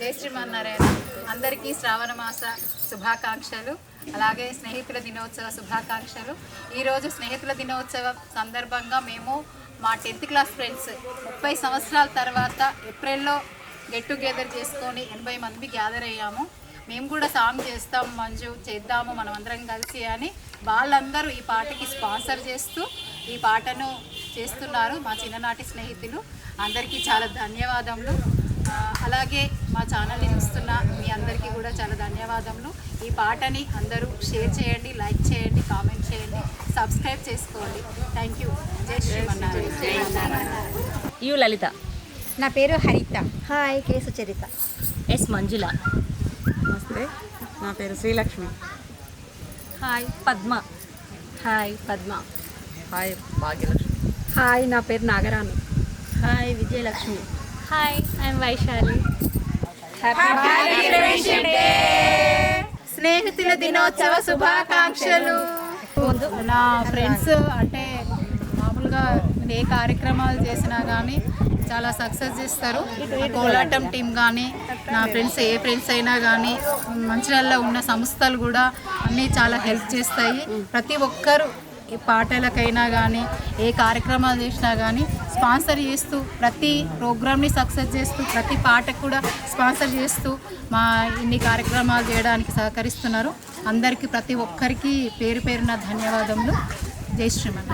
జై శ్రీమన్నారాయణ. అందరికీ శ్రావణ మాస శుభాకాంక్షలు అలాగే స్నేహితుల దినోత్సవ శుభాకాంక్షలు. ఈరోజు స్నేహితుల దినోత్సవం సందర్భంగా మేము మా టెన్త్ క్లాస్ ఫ్రెండ్స్ ముప్పై సంవత్సరాల తర్వాత ఏప్రిల్లో గెట్ టుగెదర్ చేసుకొని ఎనభై మంది గ్యాదర్ అయ్యాము. మేము కూడా సాంగ్ చేస్తాం మంజు చేద్దాము మనం అందరం కలిసి అని వాళ్ళందరూ ఈ పాటకి స్పాన్సర్ చేస్తూ ఈ పాటను చేస్తున్నారు మా చిన్ననాటి స్నేహితులు. అందరికీ చాలా ధన్యవాదములు. అలాగే మా ఛానల్ని చూస్తున్న మీ అందరికీ కూడా చాలా ధన్యవాదములు. ఈ పాటని అందరూ షేర్ చేయండి లైక్ చేయండి కామెంట్ చేయండి సబ్స్క్రైబ్ చేసుకోండి. Thank you. జై శ్రీమన్నారాయణ. యు లలిత. నా పేరు Haritha. Hi K Sucharitha S Manjula. నమస్తే. నా పేరు Srilakshmi. Hi Padma. Hi Padma. Hi Bhagyalakshmi. Hi నా పేరు Nagarani. Hi Vijayalakshmi. Hi I'm Vaishali స్నేహితుల దినోత్సవ శుభాకాంక్షలు. నా ఫ్రెండ్స్ అంటే మామూలుగా ఏ కార్యక్రమాలు చేసినా కానీ చాలా సక్సెస్ చేస్తారు. కోలాటం టీం కానీ నా ఫ్రెండ్స్ ఏ ఫ్రెండ్స్ అయినా కానీ మంచిర్యాలలో ఉన్న సంస్థలు కూడా అన్నీ చాలా హెల్ప్ చేస్తాయి. ప్రతి ఒక్కరు ఏ పాటలకైనా కానీ ఏ కార్యక్రమాలు చేసినా కానీ స్పాన్సర్ చేస్తూ ప్రతి ప్రోగ్రామ్ని సక్సెస్ చేస్తూ ప్రతి పాటకు కూడా స్పాన్సర్ చేస్తూ మా ఇన్ని కార్యక్రమాలు చేయడానికి సహకరిస్తున్నారు. అందరికీ ప్రతి ఒక్కరికి పేరు పేరున ధన్యవాదములు. జై శ్రీమన్